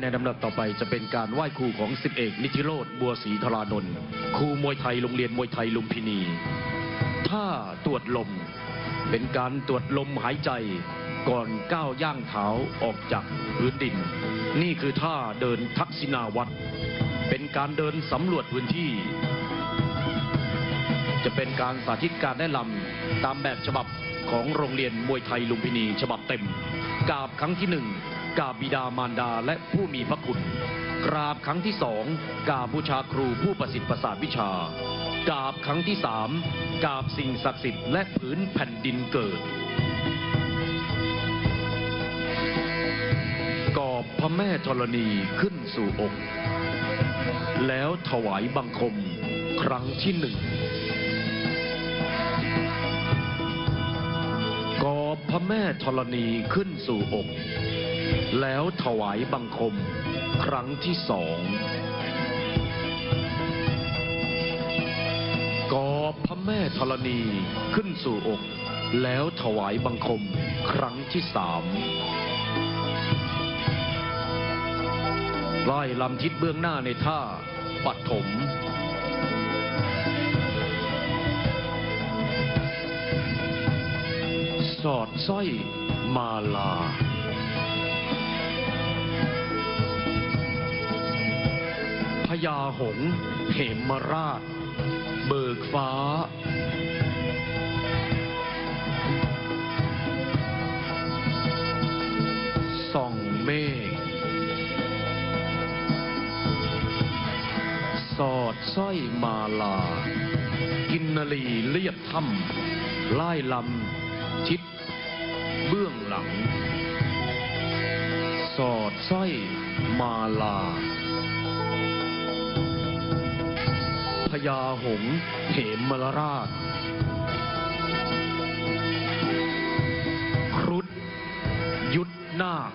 ในลำดับต่อไปจะเป็นการไหว้ครูของสิบเอกนิธิโรธบัวศรีธารานนท์ครูมวยไทยโรงเรียนมวยไทยลุมพินีถ้าตรวจลม เป็นการตรวจลมหายใจก่อนก้าวย่างเท้าออกจากพื้นดิน นี่คือท่าเดินทักษิณาวัตรเป็นการเดินสำรวจพื้นที่ จะเป็นการสาธิตการแนะลำตามแบบฉบับของโรงเรียนมวยไทยลุมพินีฉบับเต็ม กาบครั้งที่หนึ่ง กาบิดามารดาและผู้มีพระคุณ กราบครั้งที่สองกาบบูชาครูผู้ประสิทธิ์ประสาทวิชากราบครั้งที่สามกราบสิ่งศักดิ์สิทธิ์และผืนแผ่นดินเกิด กอบพระแม่ธรณีขึ้นสู่อก แล้วถวายบังคมครั้งที่หนึ่งกอบพระแม่ธรณีขึ้นสู่อก แล้วถวายบังคมครั้งที่สองกอบพระแม่ธรณีขึ้นสู่อก แล้วถวายบังคมครั้งที่สามไล่ลำทิศเบื้องหน้าในท่าปัดถมสอดสร้อยมาลา ญาหงเหมราช เบิกฟ้า ส่องเมฆสอดสร้อยมาลา กินนรีเลียบถ้ำไล่ลำทิศเบื้องหลัง สอดสร้อยมาลา ญาหงเหมรราช ครุฑยุทธนาค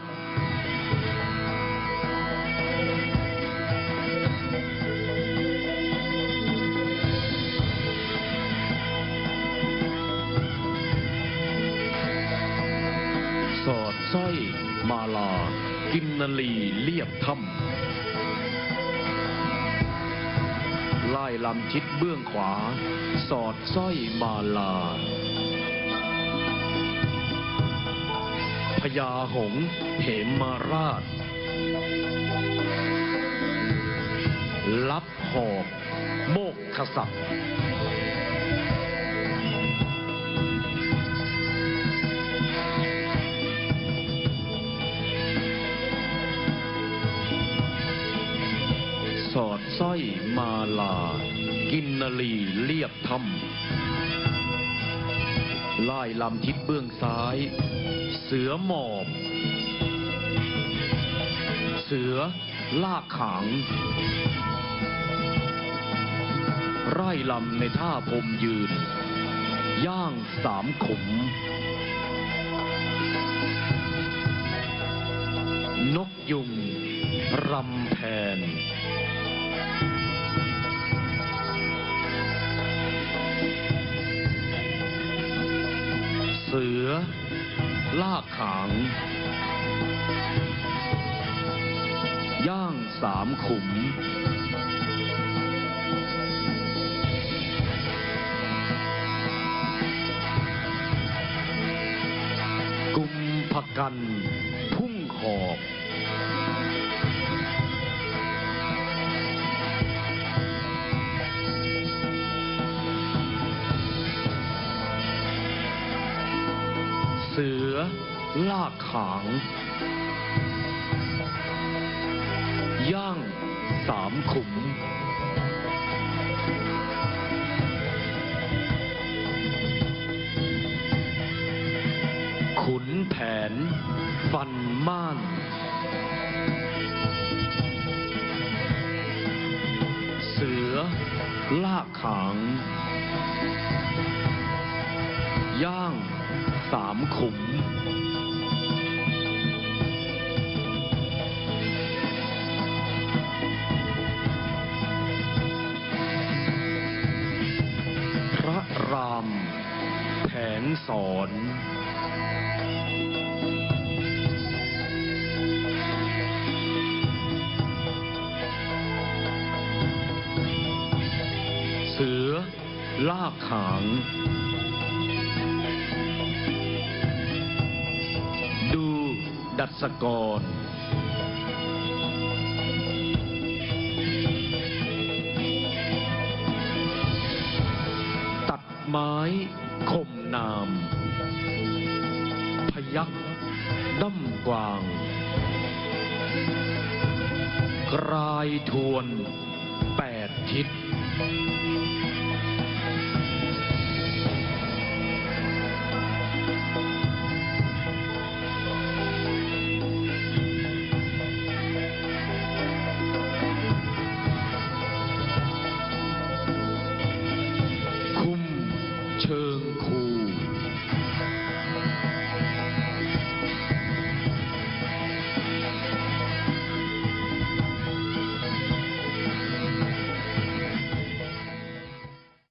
สอดสร้อยมาลา กินนลีเลียบถ้ำ ไล่ลำชิดเบื้องขวา สอดสร้อยมาลาพญาหงเหมมาราช รับหอกโมกขศัพท์ สอดสร้อยมาลา กินนลีเลียบถ้ำไล่ลำทิศเบื้องซ้าย เสือหมอบ เสือลากขางไร่ลำในท่าพรมยืน ย่างสามขม นกยุงรำแพน ลากขาง ย่างสามขุม กุมภกัน ลากขาง ย่างสามขุม ขุนแผน ฟันม่าน เสือ ลากขาง ย่าง สามขุม พระรามแผนสอนเสือลากหาง ดัชกรตัดไม้ข่มนาม พยักด้อมกวาง กรายทวนแปดทิศ